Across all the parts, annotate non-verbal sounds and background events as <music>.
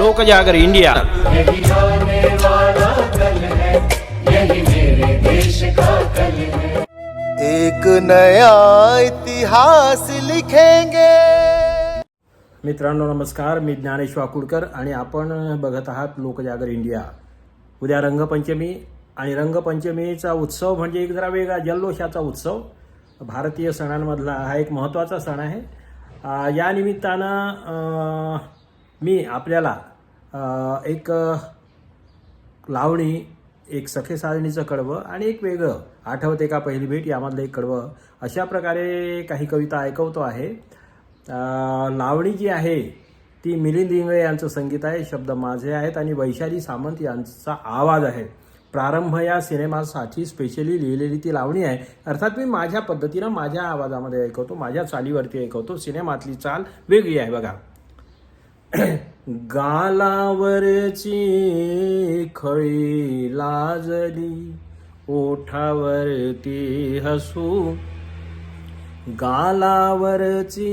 लोक जागर इंडिया. यही आने वाला कल है यही मेरे देश का कल है एक नया इतिहास लिखेंगे। मित्रांनो नमस्कार. मी ज्ञानेश वाकुडकर आणि आपण बघत आहात लोकजागर इंडिया. उद्या रंगपंचमी आणि रंगपंचमीचा उत्सव म्हणजे एक जरा वेगळा जल्लोषाचा उत्सव. भारतीय सणांमधला हा एक महत्त्वाचा सण आहे. या निमित्तानं मी आपल्याला एक लावणी एक सखे साजणीचं कडवं आणि एक वेगळं आठवते का पहिली भेट यामधलं एक कडवं अशा प्रकारे काही कविता ऐकवतो आहे. लावणी जी आहे ती मिलिंद इंगळे यांचं संगीत आहे शब्द माझे आहेत आणि वैशाली सामंत यांचा आवाज आहे. प्रारंभ या सिनेमासाठी स्पेशली लिहिलेली ती लावणी आहे. अर्थात मी माझ्या पद्धतीनं माझ्या आवाजामध्ये ऐकवतो माझ्या चालीवरती ऐकवतो. सिनेमातली चाल वेगळी आहे बघा. गालावरची खळी लाजली ओठावरती हसू. गालावरची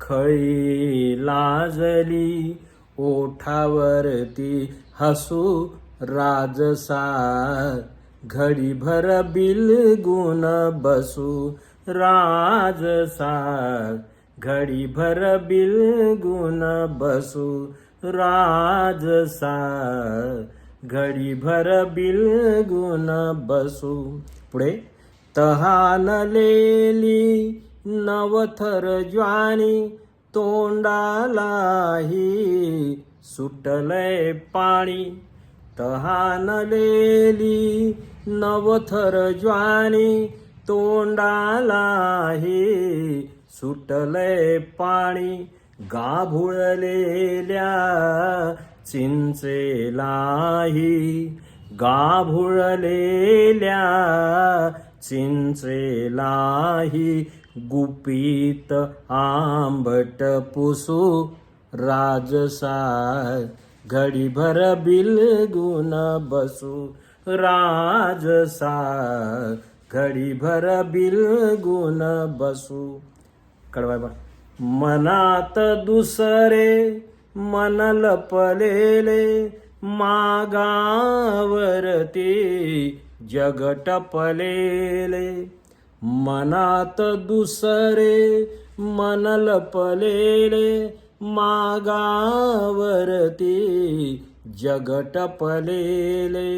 खळी लाजली ओठावरती हसू. राजसा घडीभर बिलगुण बसू. राजसा घडीभर बिलगुण बसू राजसा घडीभर बिलगुण बसू. पुढे. तहानलेली नवथर ज्वानी तोंडालाही सुटलंय पाणी. तहानलेली नवथर ज्वानी तोंडालाही सुटलंय पाणी गाभुळलेल्या चिंचेलाही गाभुळलेल्या चिंचेलाही गुपित आंबट पुसू राजसा घडीभर बिलगुन बसू राजसा घडीभर बिलगुण बसू कडवाय बा मनात दुसरे मन लपलेले मागावरती जग टपलेले मनात दुसरे मन लपलेले मागावरती जग टपलेले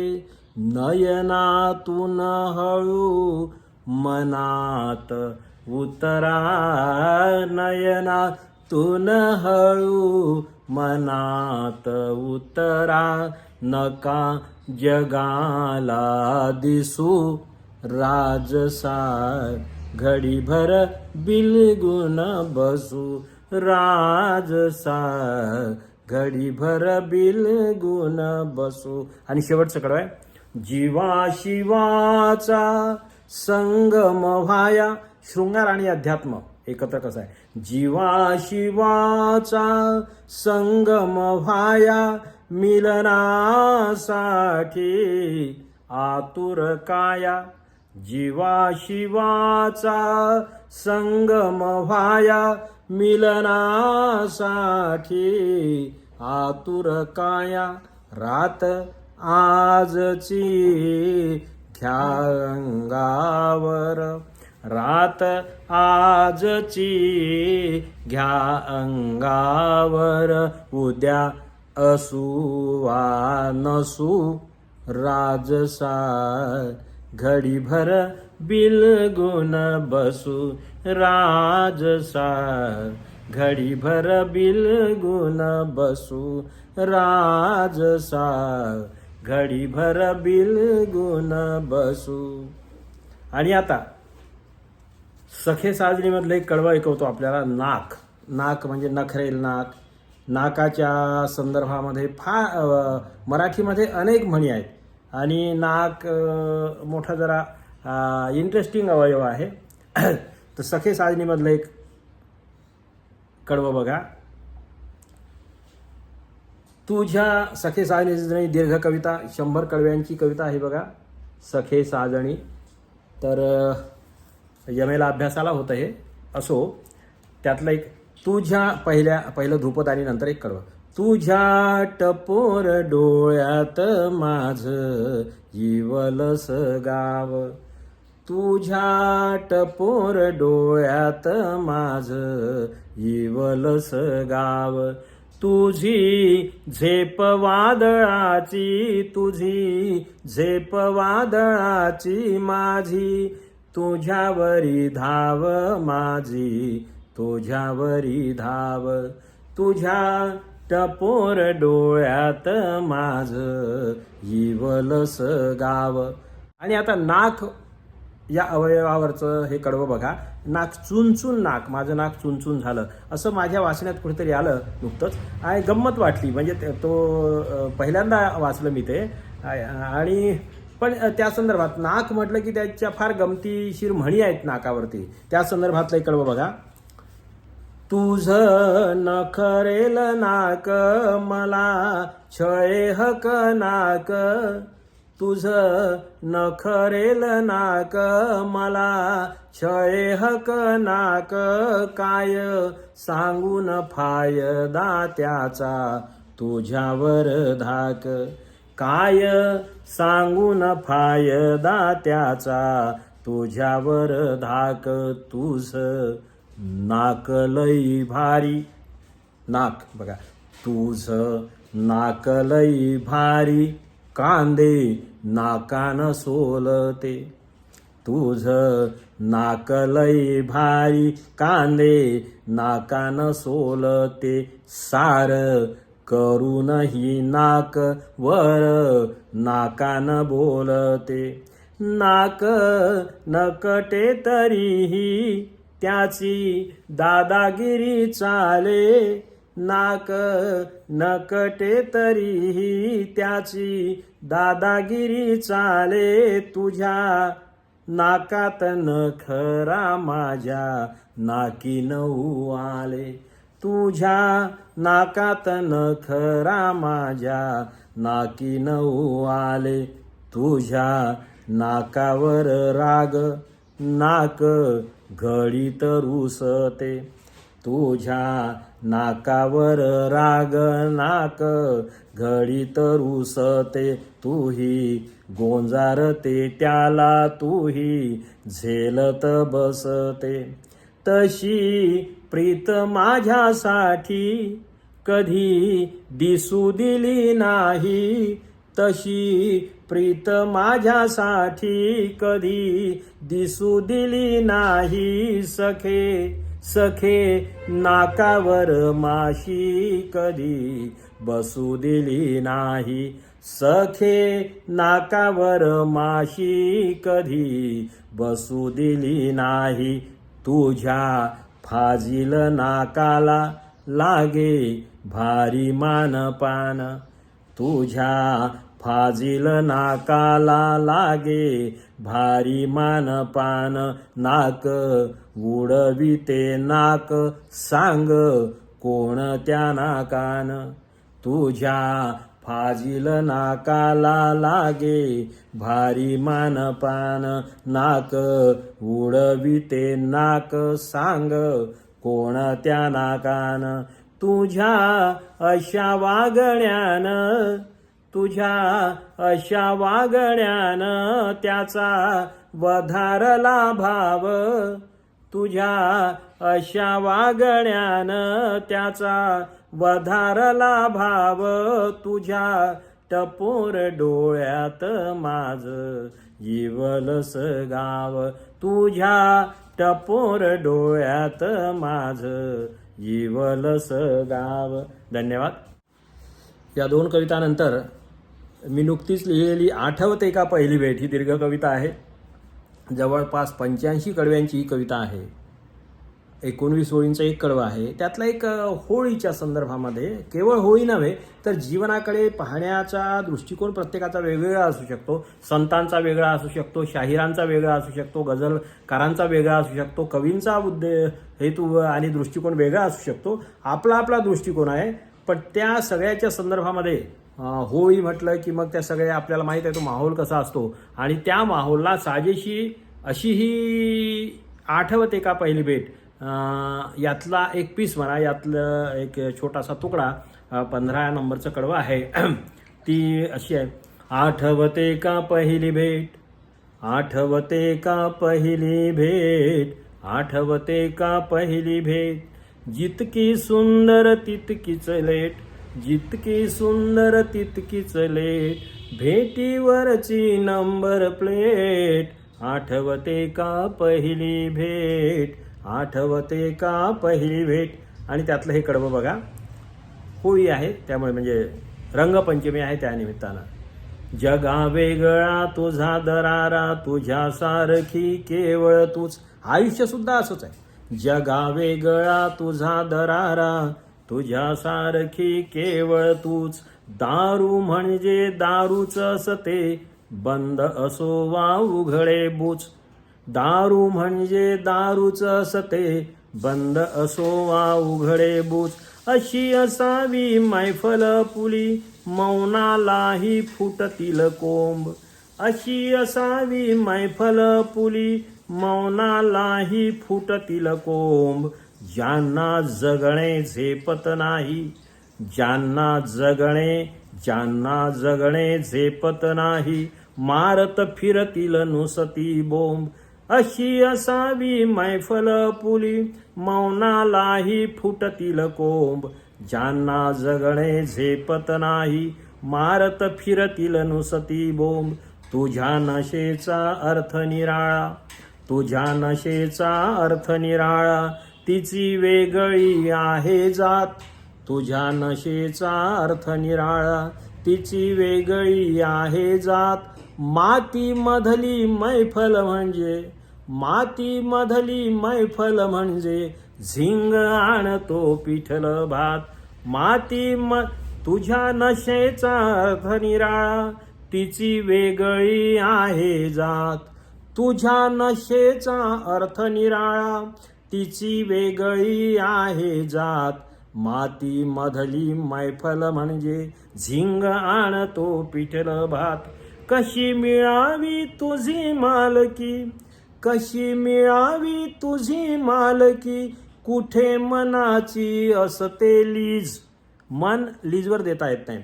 नयनातून हळू मनात उतरा नयनातून हळू मनात उतरा नका जगाला दिसू. राजसार घडीभर बिलगुण बसू. राजसार घडीभर बिलगुण बसू. आणि शेवटचं कडवाय आहे. जीवा शिवाचा संगम व्हाया शृंगार आणि अध्यात्म. एकत्र कसं आहे? जीवा शिवाचा संगम व्हाया मिलनासाठी आतुर काया. जीवा शिवाचा संगम व्हाया मिलनासाठी आतुर काया. रात आजची थ्या अंगावर रात आजची घ्या अंगावर. उद्या असू वा नसू राजसा घडीभर बिलगुन बसू राजसा घडीभर बिलगुन बसू राजसा घडीभर बिलगुण बसू. आणि आता सखे साजणीमधलं एक कडवं ऐकवतो आपल्याला नाक. नाक म्हणजे नखरेल नाक. नाकाच्या संदर्भामध्ये फार मराठीमध्ये अनेक म्हणी आहेत. आणि नाक मोठा जरा इंटरेस्टिंग अवयव आहे. <clears throat> तर सखे साजणीमधलं एक कडवं बघा. तुझ्या सखे साजणी दीर्घ कविता शंभर कडव्यांची कविता आहे बघा. सखे साजणी. तर यमेला अभ्यासाला होतं हे. असो त्यातलं एक तुझ्या पहिल्या पहिलं ध्रुपद आणि नंतर एक कडवं तुझ्या टपोर डोळ्यात माझ इवलस गाव. तुझ्या टपोर डोळ्यात माझ इवलस गाव. तुझी झेप वादळाची तुझी झेप वादळाची माझी. तुझ्यावरी धाव माझी तुझ्यावरी धाव. तुझ्या टपोर डोळ्यात माझ इवलस गाव. आणि आता नाक या अवयवावरचं हे कडवं बघा. नाक चुनचून नाक माझं नाक चुनचून झालं. असं माझ्या वाचण्यात कुठेतरी आलं नुकतंच. आणि गंमत वाटली म्हणजे ते- तो पहिल्यांदा वाचलं मी ते. आणि पण त्या संदर्भात नाक म्हटलं की त्याच्या फार गमतीशीर म्हणी आहेत नाकावरती. त्या संदर्भातलं एक कडवं बघा. तुझ नखरेल नाक मला छळे हक नाक. तुझ नखरेल नाक मला क्षय हक नाक काय सांगून फायदा त्याचा तुझ्यावर धाक? काय सांगून फायदा त्याचा तुझ्यावर धाक? तुझ नाक लई भारी. नाक बघा. तुझ नाक लई भारी. कांदे नाकान सोलते. तुझ नाकलई भारी कांदे नाकान सोलते. सार करूनही नाक वर नाकान बोलते. नाक नकटे तरीही त्याची दादागिरी चाले. नाक नकटे तरीही त्याची दादागिरी चाले तुझ्या नाकात न खरा माझ्या नाकी नऊ आले. तुझ्या नाकात न खरा माझ्या नाकी नऊ आले. तुझ्या नाकावर राग नाक घडी रुसते. तुझ्या नाकावर राग नाक घडी तर उसते तूही. गोंजारते त्याला तूही झेलत बसते. तशी प्रीत माझ्यासाठी कधी दिसू दिली नाही. तशी प्रीत माझ्यासाठी कधी दिसू दिली नाही सखे. सखे नाकावर माशी कधी बसू दिली नाही. सखे नाकावर माशी कधी बसू दिली नाही. तुझ्या फाजील नाकाला लागे भारी मानपान. तुझ्या फाजील नाकाला लागे भारी मानपान. नाक उडविते नाक सांग कोण त्या नाकान? तुझ्या फाजील नाकाला लागे भारी मानपान. नाक उडविते नाक सांग कोण त्या नाकान? तुझ्या अशा वागण्यान तुझ्या अशा वागण्यान त्याचा वधारला भाव. तुझ्या अशा वागण्यानं त्याचा वधारला भाव तुझ्या टपोर डोळ्यात माझ जीवलस गाव तुझ्या टपोर डोळ्यात माझ जीवलस गाव धन्यवाद. या दोन कवितानंतर मी नुकतीच लिहिलेली आठवते का पहिली भेट? ही दीर्घ कविता आहे. जवळपास पंच्याऐंशी कडव्यांची ही कविता आहे. एकोणवीस ओळींचा एक कडवं आहे. त्यातलं एक होळीच्या संदर्भामध्ये केवळ होळी नव्हे तर जीवनाकडे पाहण्याचा दृष्टिकोन प्रत्येकाचा वेगवेगळा असू शकतो. संतांचा वेगळा असू शकतो शाहिरांचा वेगळा असू शकतो गझलकारांचा वेगळा असू शकतो कवींचा उद्दे हेतू आणि दृष्टिकोन वेगळा असू शकतो. आपला आपला दृष्टिकोन आहे पण त्या सगळ्याच्या संदर्भामध्ये होळी म्हटलं की मग त्या सगळ्या आपल्याला माहीत आहे तो माहोल कसा असतो. आणि त्या माहोलला साजेशी अशी ही आठवते का पहिली भेट. यातला एक पीस म्हणा यातलं एक छोटासा तुकडा पंधरा नंबरचं कडवं आहे. <clears throat> ती अशी आहे. आठवते का पहिली भेट आठवते का पहिली भेट आठवते का पहिली भेट. जितकी सुंदर तितकीच लेट जितकी सुंदर तितकीच लेट भेटीवरची नंबर प्लेट आठवते का पहिली भेट? आठवते का पहिली भेट? आणि त्यातलं हे कडवं बघा. होळी आहे त्यामुळे म्हणजे रंगपंचमी आहे त्या निमित्तानं. जगा वेगळा तुझा दरारा तुझ्या सारखी केवळ तूच. आयुष्य सुद्धा असंच आहे. जगा वेगळा तुझा दरारा तुझ्या सारखी केवळ तूच. दारू म्हणजे दारूच असते बंद असो वा उघडे बुच. दारू म्हणजे दारूच असते बंद असो वा उघडे बुच. अशी असावी मैफल पुली. मौनालाही फुटतील कोंब. अशी असावी मैफल पुली. मौनालाही फुटतील कोंब. ज्यांना जगणे झेपत नाही ज्यांना जगणे ज्यांना जगणे झेपत नाही मारत फिरतील नुसती बोंब. अशी असावी मैफल पुली मौनालाही फुटतील कोंब. ज्यांना जगणे झेपत नाही मारत फिरतील नुसती बोंब. तुझ्या नशेचा अर्थ निराळा तुझ्या नशेचा अर्थ निराळा तिची वेगळी आहे जात. तुझ्या नशेचा अर्थ निराळा. तिची वेगळी आहे जात. माती मधली मैफल म्हणजे माती मधली मैफल म्हणजे झिंग आणतो पिठल भात. माती म तुझ्या नशेचा अर्थ निराळा. तिची वेगळी आहे जात. तुझ्या नशेचा अर्थ निराळा. तिची वेगळी आहे जात. माती मधली मैफल म्हणजे झिंग आणतो पिठल भात. कशी मिळावी तुझी मालकी? कशी मिळावी तुझी मालकी? कुठे मनाची असते लीज? मन लीजवर देता येत नाही.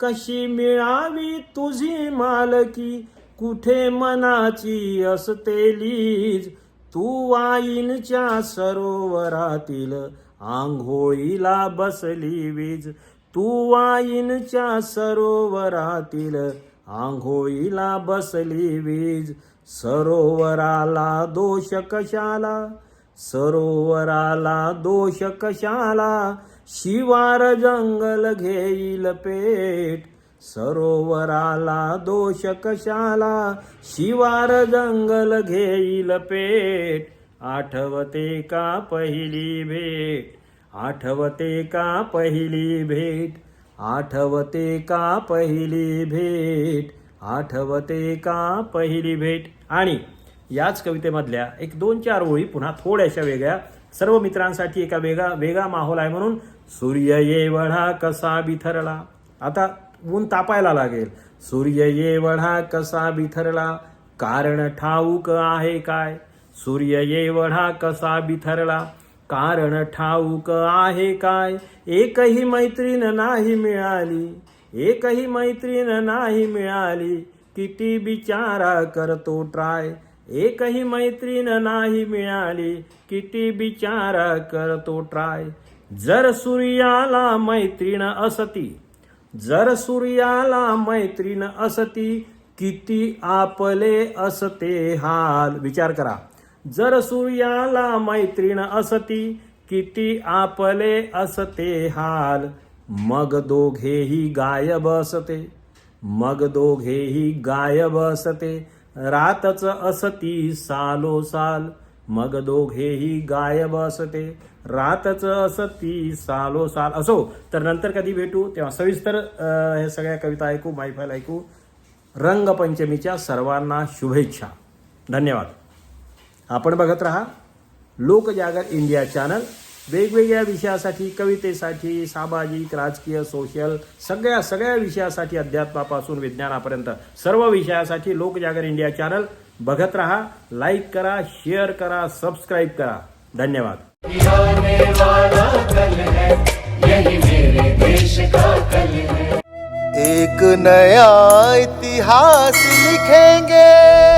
कशी मिळावी तुझी मालकी? कुठे मनाची असते लीज? तू वाईनच्या सरोवरातील आंघोळीला बसली वीज. तू वाईनच्या सरोवरातील आंघोळीला बसली वीज. सरोवराला दोष कशाला? सरोवराला दोष कशाला? शिवार जंगल घेईल पेट. सरोवराला दोष कशाला शिवार जंगल घेईल पेट आठवते का पहिली भेट? आठवते का पहिली भेट? आठवते का पहिली भेट? आठवते का पहिली भेट? आणि याच कवितेमधल्या एक दोन चार ओळी पुन्हा थोड्याशा वेगळ्या सर्व मित्रांसाठी एका वेगळा वेगळा माहोल आहे म्हणून सूर्य येवढा कसा बिथरला. आता ऊन तापायला लागेल. सूर्य येवढा कसा बिथरला? कारण ठाऊक आहे काय? सूर्य येवढा कसा बिथरला? कारण ठाऊक आहे काय? एकही मैत्रीण नाही मिळाली. एकही मैत्रीण नाही मिळाली. किती बिचारा करतो ट्राय. एकही मैत्रीण नाही मिळाली. किती बिचारा करतो ट्राय. जर सूर्याला मैत्रीण असती जर सूर्याला मैत्रीण असती किती आपले असते हाल. विचार करा. जर सूर्याला मैत्रीण असती किती आपले असते हाल. मग दोघेही गायब असते. मग दोघेही गायब असते. रातच असती सालो साल मग दोघेही गायब असते. रातच असती सालो साल. असो तर नंतर कधी भेटू? तेव्हा सविस्तर हे सगळ्या कविता ऐकू मायफाईल ऐकू. रंगपंचमीच्या सर्वांना शुभेच्छा. धन्यवाद. आपण बघत राहा. Lokjagar India channel. वेगवेगळ्या विषयासाठी कवितेसाठी सामाजिक राजकीय सोशल सगळ्या सगळ्या विषयासाठी अध्यात्मापासून विज्ञानापर्यंत. सर्व विषयासाठी लोकजागर इंडिया चॅनल. बघत राहा लाईक करा शेअर करा सबस्क्राईब करा. धन्यवाद. आने वाला कल है यही मेरे देश का कल है एक नया इतिहास लिखेंगे।